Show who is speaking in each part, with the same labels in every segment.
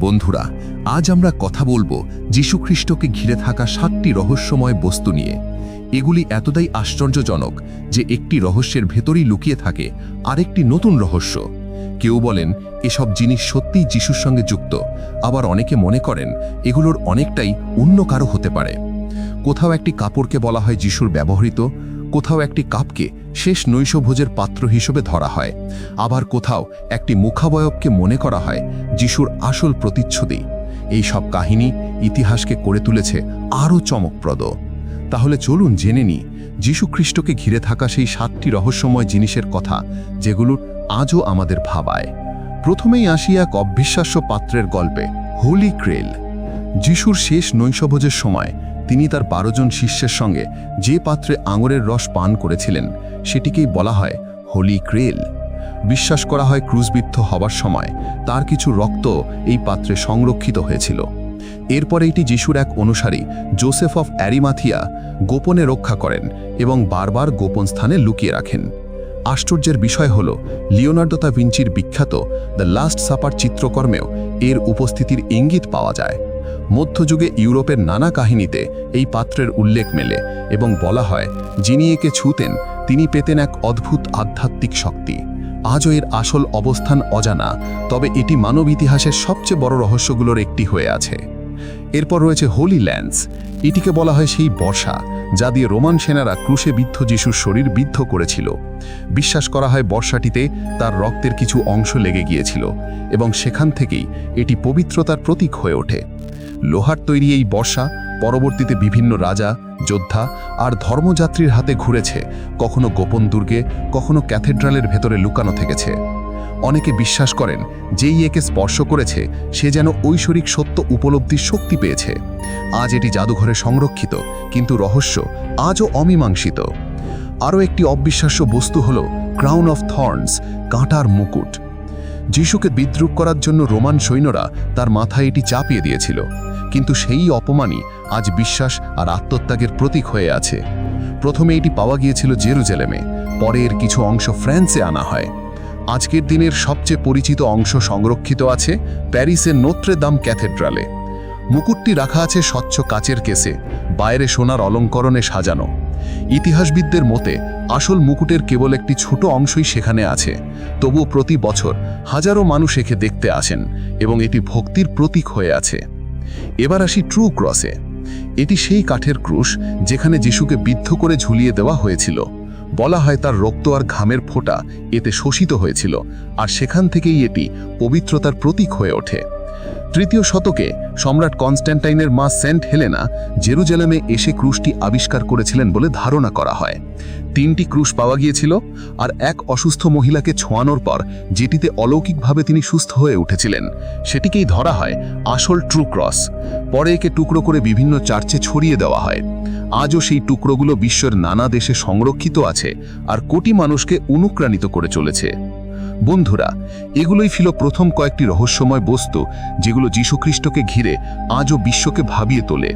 Speaker 1: বন্ধুরা, আজ আমরা কথা বলব যীশুখ্রিস্টকে ঘিরে থাকা সাতটি রহস্যময় বস্তু নিয়ে। এগুলি এতটাই আশ্চর্যজনক যে একটি রহস্যের ভেতরেই লুকিয়ে থাকে আরেকটি নতুন রহস্য। কেউ বলেন, এসব জিনিস সত্যিই যিশুর সঙ্গে যুক্ত। আবার অনেকে মনে করেন, এগুলোর অনেকটাই অন্য কারও হতে পারে। কোথাও একটি কাপড়কে বলা হয় যিশুর ব্যবহৃত কোথাও একটি কাপকে শেষ নৈশভোজের পাত্র হিসেবে ধরা হয়। আবার কোথাও একটি মুখাবয়বকে মনে করা হয়, যিশুর আসল প্রতিচ্ছবি। এই সব কাহিনী ইতিহাসকে করে তুলেছে আরও চমকপ্রদ। তাহলে চলুন জেনে নিই, যীশু খ্রিস্টকে ঘিরে থাকা সেই সাতটি রহস্যময় জিনিসের কথা, যেগুলো আজও আমাদের ভাবায়। প্রথমেই আসি এক অবিশ্বাস্য পাত্রের গল্পে, হোলি ক্রেল। যিশুর শেষ নৈশভোজের সময় তিনি তার বারোজন শিষ্যের সঙ্গে যে পাত্রে আঙুরের রস পান করেছিলেন, সেটিকেই বলা হয় হোলি ক্রেল। বিশ্বাস করা হয় ক্রুশবিদ্ধ হবার সময় তার কিছু রক্ত এই পাত্রে সংরক্ষিত হয়েছিল। এরপর এটি যিশুর এক অনুসারী, জোসেফ অফ অ্যারিমাথিয়া, গোপনে রক্ষা করেন এবং বারবার গোপন স্থানে লুকিয়ে রাখেন। আশ্চর্যের বিষয় হল, লিওনার্দো দা ভিঞ্চির বিখ্যাত দ্য লাস্ট সাপার চিত্রকর্মেও এর উপস্থিতির ইঙ্গিত পাওয়া যায়। মধ্যযুগে ইউরোপের নানা কাহিনীতে এই পাত্রের উল্লেখ মেলে এবং বলা হয়, যিনি একে ছুতেন, তিনি পেতেন এক অদ্ভুত আধ্যাত্মিক শক্তি। আজও এর আসল অবস্থান অজানা, তবে এটি মানব ইতিহাসের সবচেয়ে বড় রহস্যগুলোর একটি হয়ে আছে। এরপর রয়েছে হোলি ল্যান্স এটিকে বলা হয় সেই বর্ষা, যা দিয়ে রোমান সেনারা ক্রুশে বিদ্ধ যিশুর শরীর বিদ্ধ করেছিল। বিশ্বাস করা হয় বর্ষাটিতে তার রক্তের কিছু অংশ লেগে গিয়েছিল এবং সেখান থেকেই এটি পবিত্রতার প্রতীক হয়ে ওঠে। লোহার তৈরি এই বর্ষা পরবর্তীতে বিভিন্ন রাজা, যোদ্ধা আর ধর্মযাত্রীর হাতে ঘুরেছে, কখনো গোপন দুর্গে, কখনো ক্যাথেড্রালের ভেতরে লুকানো থেকেছে। অনেকে বিশ্বাস করেন, যেই একে স্পর্শ করেছে, সে যেন ঐশ্বরিক সত্য উপলব্ধির শক্তি পেয়েছে। আজ এটি জাদুঘরে সংরক্ষিত, কিন্তু রহস্য আজও অমীমাংসিত। আরও একটি অবিশ্বাস্য বস্তু হল ক্রাউন অফ থর্নস কাঁটার মুকুট। যিশুকে বিদ্রুপ করার জন্য রোমান সৈন্যরা তার মাথায় এটি চাপিয়ে দিয়েছিল। কিন্তু সেই অপমানই আজ বিশ্বাস আর আত্মত্যাগের প্রতীক হয়ে আছে। প্রথমে এটি পাওয়া গিয়েছিল জেরুজেলেমে, পরে এর কিছু অংশ ফ্রান্সে আনা হয়। আজকের দিনের সবচেয়ে পরিচিত অংশ সংরক্ষিত আছে প্যারিসের নোত্রে দাম ক্যাথেড্রালে। মুকুটটি রাখা আছে স্বচ্ছ কাচের কেসে, বাইরে সোনার অলঙ্করণে সাজানো। ইতিহাসবিদদের মতে, আসল মুকুটের কেবল একটি ছোট অংশই সেখানে আছে। তবু প্রতি বছর হাজারো মানুষ একে দেখতে আসেন এবং এটি ভক্তির প্রতীক হয়ে আছে। এবার আসি ট্রু ক্রসে এটি সেই কাঠের ক্রুশ যেখানে যিশুকে বিদ্ধ করে ঝুলিয়ে দেওয়া হয়েছিল। বলা হয় তার রক্ত আর ঘামের ফোঁটা এতে শোষিত হয়েছিল, আর সেখান থেকেই এটি পবিত্রতার প্রতীক হয়ে ওঠে। তৃতীয় শতকে সম্রাট কনস্ট্যান্টাইনের মা সেন্ট হেলেনা জেরুজালেমে এসে ক্রুশটি আবিষ্কার করেছিলেন বলে ধারণা করা হয়। তিনটি ক্রুশ পাওয়া গিয়েছিল আর এক অসুস্থ মহিলাকে ছোঁয়ানোর পর যেটিতে অলৌকিকভাবে তিনি সুস্থ হয়ে উঠেছিলেন, সেটিকেই ধরা হয় আসল ট্রু ক্রস। পরে একে টুকরো করে বিভিন্ন চার্চে ছড়িয়ে দেওয়া হয়। আজও সেই টুকরোগুলো বিশ্বের নানা দেশে সংরক্ষিত আছে আর কোটি মানুষকে অনুপ্রাণিত করে চলেছে। বন্ধুরা, এগুলোই ছিল প্রথম কয়েকটি রহস্যময় বস্তু যেগুলো যীশুখ্রিস্টকে ঘিরে আজও বিশ্বকে ভাবিয়ে তোলে।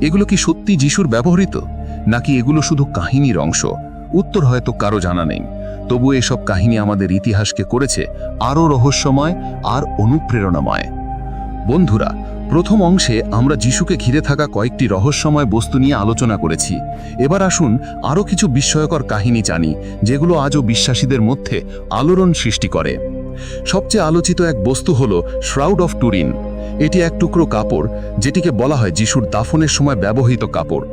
Speaker 1: এগুলো কি সত্যি যিশুর ব্যবহৃত? নাকি এগুলো শুধু কাহিনীর অংশ? উত্তর হয়তো কারও জানা নেই। তবু এসব কাহিনী আমাদের ইতিহাসকে করেছে আরও রহস্যময় আর অনুপ্রেরণাময়। বন্ধুরা প্রথম অংশে আমরা যিশুকে ঘিরে থাকা কয়েকটি রহস্যময় বস্তু নিয়ে আলোচনা করেছি। এবার আসুন আরও কিছু বিস্ময়কর কাহিনী জানি, যেগুলো আজও বিশ্বাসীদের মধ্যে আলোড়ন সৃষ্টি করে। সবচেয়ে আলোচিত এক বস্তু হল শ্রাউড অফ টুরিন। এটি এক টুকরো কাপড়, যেটিকে বলা হয় যিশুর দাফনের সময় ব্যবহৃত কাপড়।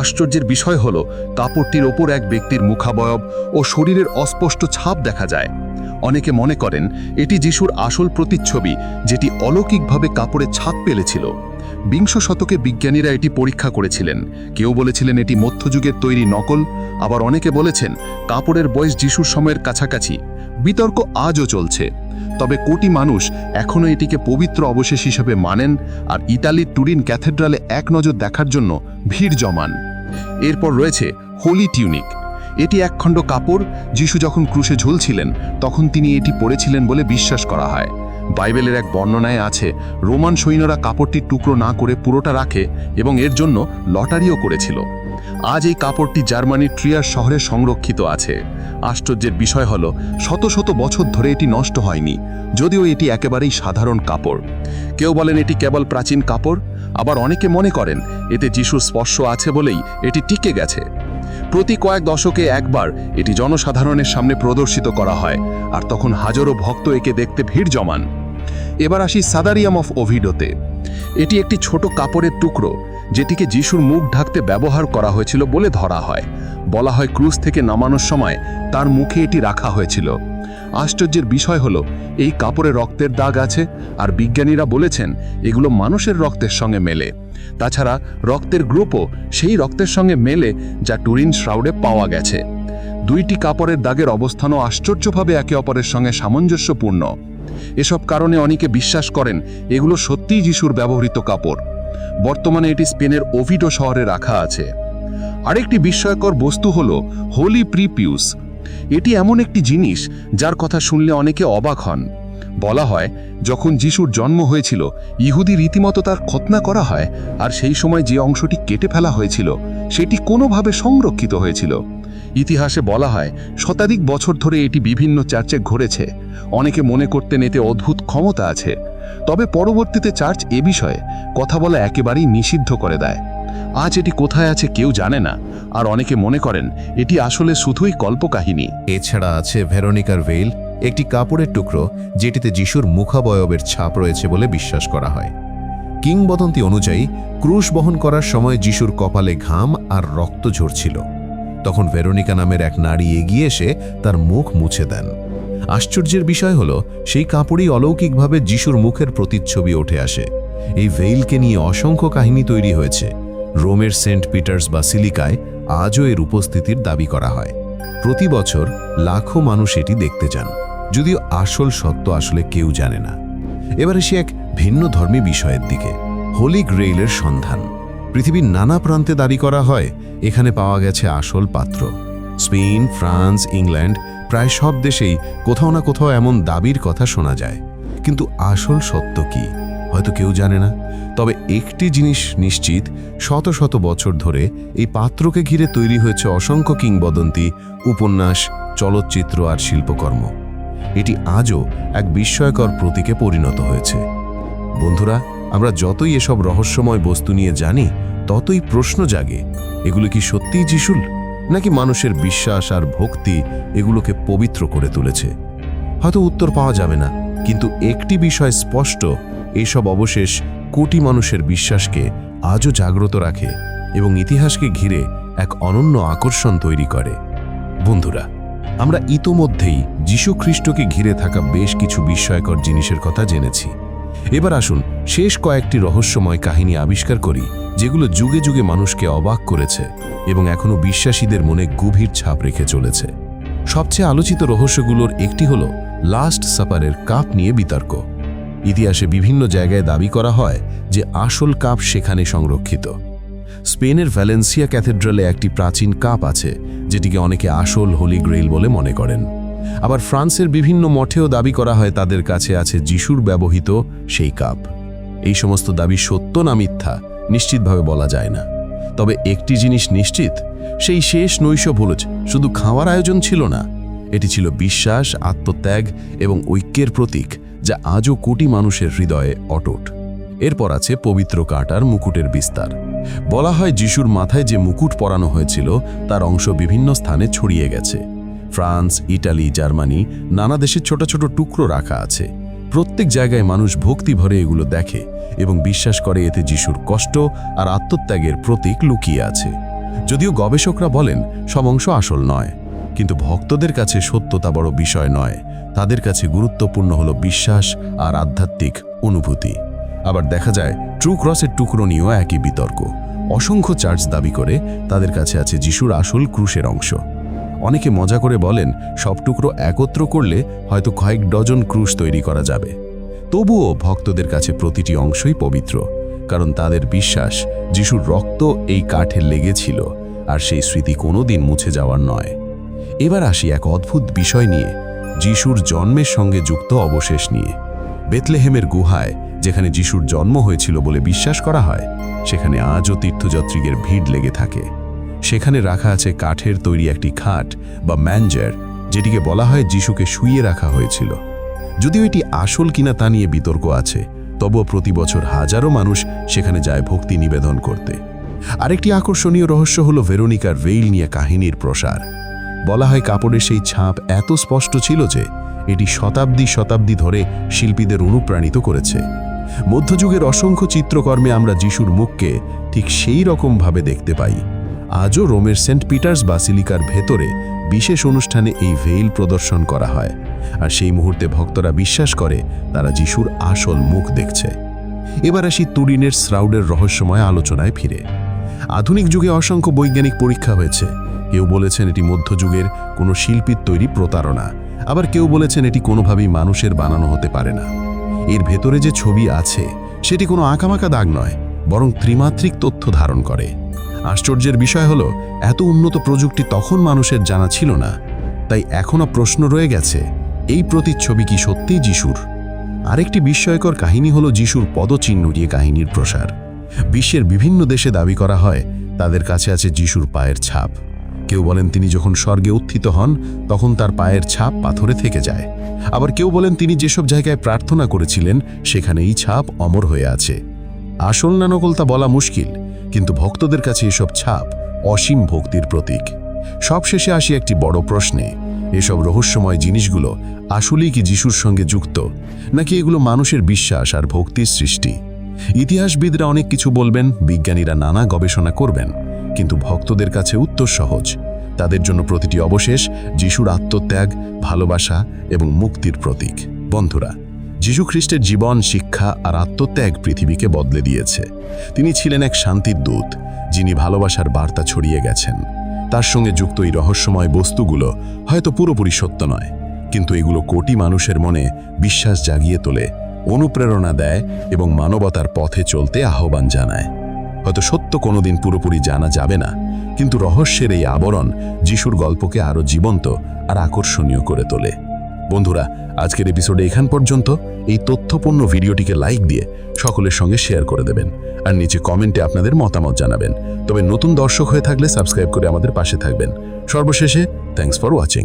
Speaker 1: আশ্চর্যের বিষয় হল, কাপড়টির ওপর এক ব্যক্তির মুখাবয়ব ও শরীরের অস্পষ্ট ছাপ দেখা যায়। অনেকে মনে করেন এটি যিশুর আসল প্রতিচ্ছবি, যেটি অলৌকিকভাবে কাপড়ে ছাপ পেলেছিল। বিংশ শতকে বিজ্ঞানীরা এটি পরীক্ষা করেছিলেন। কেউ বলেছিলেন এটি মধ্যযুগের তৈরি নকল, আবার অনেকে বলেছেন কাপড়ের বয়স যিশুর সময়ের কাছাকাছি। বিতর্ক আজও চলছে। তবে কোটি মানুষ এখনও এটিকে পবিত্র অবশেষ হিসেবে মানেন, আর ইতালির টুরিন ক্যাথেড্রালে এক নজর দেখার জন্য ভিড় জমান। এরপর রয়েছে হোলি টিউনিক। এটি একখণ্ড কাপড়, যিশু যখন ক্রুশে ঝুলছিলেন, তখন তিনি এটি পরেছিলেন বলে বিশ্বাস করা হয়। বাইবেলের এক বর্ণনায় আছে, রোমান সৈন্যরা কাপড়টির টুকরো না করে পুরোটা রাখে এবং এর জন্য লটারিও করেছিল। আজ এই কাপড়টি জার্মানির ট্রিয়ার শহরে সংরক্ষিত আছে। আশ্চর্যের বিষয় হল, শত শত বছর ধরে এটি নষ্ট হয়নি, যদিও এটি একেবারেই সাধারণ কাপড়। কেউ বলেন এটি কেবল প্রাচীন কাপড়, আবার অনেকে মনে করেন, এতে যিশুর স্পর্শ আছে বলেই এটি টিকে গেছে। প্রতি কয়েক দশকে একবার এটি জনসাধারণের সামনে প্রদর্শিত করা হয়, আর তখন হাজারো ভক্ত একে দেখতে ভিড় জমান। এবার আসি সাদারিয়াম অফ ওভিডোতে। এটি একটি ছোট কাপড়ের টুকরো, যেটিকে যিশুর মুখ ঢাকতে ব্যবহার করা হয়েছিল বলে ধরা হয়। বলা হয় ক্রুজ থেকে নামানোর সময় তার মুখে এটি রাখা হয়েছিল। আশ্চর্যের বিষয় হলো, এই কাপড়ে রক্তের দাগ আছে, আর বিজ্ঞানীরা বলেছেন এগুলো মানুষের রক্তের সঙ্গে মেলে। তাছাড়া রক্তের গ্রুপও সেই রক্তের সঙ্গে মেলে যা টুরিন শ্রাউডে পাওয়া গেছে। দুইটি কাপড়ের দাগের অবস্থানও আশ্চর্যভাবে একে অপরের সঙ্গে সামঞ্জস্যপূর্ণ। এসব কারণে অনেকে বিশ্বাস করেন এগুলো সত্যিই যিশুর ব্যবহৃত কাপড়। বর্তমানে এটি স্পেনের ওভিডো শহরে রাখা আছে। আরেকটি বিস্ময়কর বস্তু হল হোলি প্রিপিউস। এটি এমন একটি জিনিস যার কথা শুনলে অনেকে অবাক হন। বলা হয়, যখন যিশুর জন্ম হয়েছিল, ইহুদি রীতিমতো তার খতনা করা হয়, আর সেই সময় যে অংশটি কেটে ফেলা হয়েছিল, সেটি কোনোভাবে সংরক্ষিত হয়েছিল। ইতিহাসে বলা হয়, শতাধিক বছর ধরে এটি বিভিন্ন চার্চে ঘুরেছে অনেকে মনে করতেন এতে অদ্ভুত ক্ষমতা আছে। তবে পরবর্তীতে চার্চ এ বিষয়ে কথা বলা একেবারেই নিষিদ্ধ করে দেয়। আজ এটি কোথায় আছে কেউ জানে না, আর অনেকে মনে করেন, এটি আসলে শুধুই কল্পকাহিনী।
Speaker 2: এছাড়া আছে ভেরোনিকার ভেইল একটি কাপড়ের টুকরো যেটিতে যিশুর মুখাবয়বের ছাপ রয়েছে বলে বিশ্বাস করা হয়। কিংবদন্তি অনুযায়ী, ক্রুশ বহন করার সময় যিশুর কপালে ঘাম আর রক্ত ঝরছিল। তখন ভেরোনিকা নামের এক নারী এগিয়ে এসে তার মুখ মুছে দেন। আশ্চর্যের বিষয় হল, সেই কাপড়েই অলৌকিকভাবে যিশুর মুখের প্রতিচ্ছবি উঠে আসে। এই ভেইলকে নিয়ে অসংখ্য কাহিনী তৈরি হয়েছে। রোমের সেন্ট পিটার্স বা সিলিকায় আজও এর উপস্থিতির দাবি করা হয়। প্রতি বছর লাখো মানুষ এটি দেখতে যান। যদিও আসল সত্য আসলে কেউ জানে না। এবারে সে এক ভিন্ন ধর্মী বিষয়ের দিকে হোলি গ্রেইলের সন্ধান। পৃথিবীর নানা প্রান্তে দাবি করা হয়, এখানে পাওয়া গেছে আসল পাত্র। স্পেন, ফ্রান্স, ইংল্যান্ড, প্রায় সব দেশেই কোথাও না কোথাও এমন দাবির কথা শোনা যায়। কিন্তু আসল সত্য কি, হয়তো কেউ জানে না। তবে একটি জিনিস নিশ্চিত, শত শত বছর ধরে এই পাত্রকে ঘিরে তৈরি হয়েছে অসংখ্য কিংবদন্তি, উপন্যাস, চলচ্চিত্র আর শিল্পকর্ম। এটি আজও এক বিস্ময়কর প্রতীকে পরিণত হয়েছে। বন্ধুরা, আমরা যতই এসব রহস্যময় বস্তু নিয়ে জানি, ততই প্রশ্ন জাগে, এগুলো কি সত্যিই যিশুল নাকি মানুষের বিশ্বাস আর ভক্তি এগুলোকে পবিত্র করে তুলেছে? হয়তো উত্তর পাওয়া যাবে না, কিন্তু একটি বিষয় স্পষ্ট, এসব অবশেষ কোটি মানুষের বিশ্বাসকে আজও জাগ্রত রাখে এবং ইতিহাসকে ঘিরে এক অনন্য আকর্ষণ তৈরি করে। বন্ধুরা আমরা ইতোমধ্যেই যীশু খ্রিস্টকে ঘিরে থাকা বেশ কিছু বিস্ময়কর জিনিসের কথা জেনেছি। এবার আসুন শেষ কয়েকটি রহস্যময় কাহিনী আবিষ্কার করি, যেগুলো যুগে যুগে মানুষকে অবাক করেছে এবং এখনও বিশ্বাসীদের মনে গভীর ছাপ রেখে চলেছে। সবচেয়ে আলোচিত রহস্যগুলোর একটি হল লাস্ট সাপারের কাপ নিয়ে বিতর্ক। ইতিহাসে বিভিন্ন জায়গায় দাবি করা হয় যে আসল কাপ সেখানে সংরক্ষিত। স্পেনের ভ্যালেন্সিয়া ক্যাথেড্রালে একটি প্রাচীন কাপ আছে, যেটিকে অনেকে আসল হোলি গ্রেইল বলে মনে করেন। আবার ফ্রান্সের বিভিন্ন মঠেও দাবি করা হয় তাদের কাছে আছে যিশুর ব্যবহৃত সেই কাপ। এই সমস্ত দাবি সত্য না মিথ্যা, নিশ্চিতভাবে বলা যায় না। তবে একটি জিনিস নিশ্চিত, সেই শেষ নৈশ ভোজ শুধু খাওয়ার আয়োজন ছিল না, এটি ছিল বিশ্বাস, আত্মত্যাগ এবং ঐক্যের প্রতীক, যা আজও কোটি মানুষের হৃদয়ে অটুট। এরপর আছে পবিত্র কাটার মুকুটের বিস্তার। বলা হয় যিশুর মাথায় যে মুকুট পরানো হয়েছিল, তার অংশ বিভিন্ন স্থানে ছড়িয়ে গেছে। ফ্রান্স, ইটালি, জার্মানি, নানা দেশের ছোট ছোট টুকরো রাখা আছে। প্রত্যেক জায়গায় মানুষ ভক্তি ভরে এগুলো দেখে এবং বিশ্বাস করে এতে যিশুর কষ্ট আর আত্মত্যাগের প্রতীক লুকিয়ে আছে। যদিও গবেষকরা বলেন, সব অংশ আসল নয়। কিন্তু ভক্তদের কাছে সত্যতা বড় বিষয় নয়। তাদের কাছে গুরুত্বপূর্ণ হলো বিশ্বাস আর আধ্যাত্মিক অনুভূতি। আবার দেখা যায় ট্রু ক্রসের টুকরো নিয়েও একই বিতর্ক। অসংখ্য চার্চ দাবি করে তাদের কাছে আছে যিশুর আসল ক্রুশের অংশ। অনেকে মজা করে বলেন, সব টুকরো একত্র করলে হয়তো কয়েক ডজন ক্রুশ তৈরি করা যাবে। তবুও ভক্তদের কাছে প্রতিটি অংশই পবিত্র, কারণ তাদের বিশ্বাস যিশুর রক্ত এই কাঠে লেগেছিল আর সেই স্মৃতি কোনোদিন মুছে যাওয়ার নয়। এবার আসি এক অদ্ভুত বিষয় নিয়ে, যিশুর জন্মের সঙ্গে যুক্ত অবশেষ নিয়ে। বেতলেহেমের গুহায় যেখানে যিশুর জন্ম হয়েছিল বলে বিশ্বাস করা হয়, সেখানে আজও তীর্থযাত্রীদের ভিড় লেগে থাকে। সেখানে রাখা আছে কাঠের তৈরি একটি খাট বা ম্যানজার, যেটিকে বলা হয় যিশুকে শুইয়ে রাখা হয়েছিল। যদিও এটি আসল কিনা তা নিয়ে বিতর্ক আছে, তবুও প্রতি বছর হাজারো মানুষ সেখানে যায় ভক্তি নিবেদন করতে। আরেকটি আকর্ষণীয় রহস্য হল ভেরোনিকার ভেইল নিয়ে কাহিনীর প্রসার। বলা হয় কাপড়ের সেই ছাপ এত স্পষ্ট ছিল যে, এটি শতাব্দী শতাব্দী ধরে শিল্পীদের অনুপ্রাণিত করেছে। মধ্যযুগের অসংখ্য চিত্রকর্মে আমরা যিশুর মুখকে ঠিক সেই রকমভাবে দেখতে পাই। আজও রোমের সেন্ট পিটার্স বাসিলিকার ভেতরে বিশেষ অনুষ্ঠানে এই ভেইল প্রদর্শন করা হয়। আর সেই মুহূর্তে ভক্তরা বিশ্বাস করে তারা যিশুর আসল মুখ দেখছে। এবার আসি তুরিনের শ্রাউডের রহস্যময় আলোচনায় ফিরে। আধুনিক যুগে অসংখ্য বৈজ্ঞানিক পরীক্ষা হয়েছে। কেউ বলেছেন এটি মধ্যযুগের কোনো শিল্পীর তৈরি প্রতারণা। আবার কেউ বলেছেন এটি কোনোভাবেই মানুষের বানানো হতে পারে না। এর ভেতরে যে ছবি আছে, সেটি কোনো আঁকামাকা দাগ নয়, বরং ত্রিমাত্রিক তথ্য ধারণ করে। আশ্চর্যের বিষয় হলো, এত উন্নত প্রযুক্তি তখন মানুষের জানা ছিল না। তাই এখনও প্রশ্ন রয়ে গেছে, এই প্রতিচ্ছবি কি সত্যিই যিশুর? আরেকটি বিস্ময়কর কাহিনী হলো যিশুর পদচিহ্ন দিয়ে কাহিনীর প্রসার। বিশ্বের বিভিন্ন দেশে দাবি করা হয়, তাদের কাছে আছে যিশুর পায়ের ছাপ। কেউ বলেন তিনি যখন স্বর্গে উত্থিত হন, তখন তার পায়ের ছাপ পাথরে থেকে যায়। আবার কেউ বলেন তিনি যেসব জায়গায় প্রার্থনা করেছিলেন সেখানে এই ছাপ অমর হয়ে আছে। আসল না নকল তা বলা মুশকিল, কিন্তু ভক্তদের কাছে এসব ছাপ অসীম ভক্তির প্রতীক। সবশেষে আসি একটি বড় প্রশ্নে, এসব রহস্যময় জিনিসগুলো আসলেই কি যিশুর সঙ্গে যুক্ত, নাকি এগুলো মানুষের বিশ্বাস আর ভক্তির সৃষ্টি? ইতিহাসবিদরা অনেক কিছু বলবেন, বিজ্ঞানীরা নানা গবেষণা করবেন। কিন্তু ভক্তদের কাছে উত্তর সহজ। তাদের জন্য প্রতিটি অবশেষ যিশুর আত্মত্যাগ, ভালোবাসা এবং মুক্তির প্রতীক। বন্ধুরা, যীশু খ্রিস্টের জীবন, শিক্ষা আর আত্মত্যাগ পৃথিবীকে বদলে দিয়েছে। তিনি ছিলেন এক শান্তির দূত, যিনি ভালোবাসার বার্তা ছড়িয়ে গেছেন। তার সঙ্গে যুক্ত এই রহস্যময় বস্তুগুলো হয়তো পুরোপুরি সত্য নয়, কিন্তু এগুলো কোটি মানুষের মনে বিশ্বাস জাগিয়ে তোলে, অনুপ্রেরণা দেয় এবং মানবতার পথে চলতে আহ্বান জানায়। হয়তো সত্য কোনোদিন পুরোপুরি জানা যাবে না, কিন্তু রহস্যের এই আবরণ যিশুর গল্পকে আরও জীবন্ত আর আকর্ষণীয় করে তোলে। বন্ধুরা, আজকের এপিসোডে এখান পর্যন্ত। এই তথ্যপূর্ণ ভিডিওটিকে লাইক দিয়ে সকলের সঙ্গে শেয়ার করে দেবেন আর নিচে কমেন্টে আপনাদের মতামত জানাবেন। তবে নতুন দর্শক হয়ে থাকলে সাবস্ক্রাইব করে আমাদের পাশে থাকবেন। সর্বশেষে থ্যাংকস ফর ওয়াচিং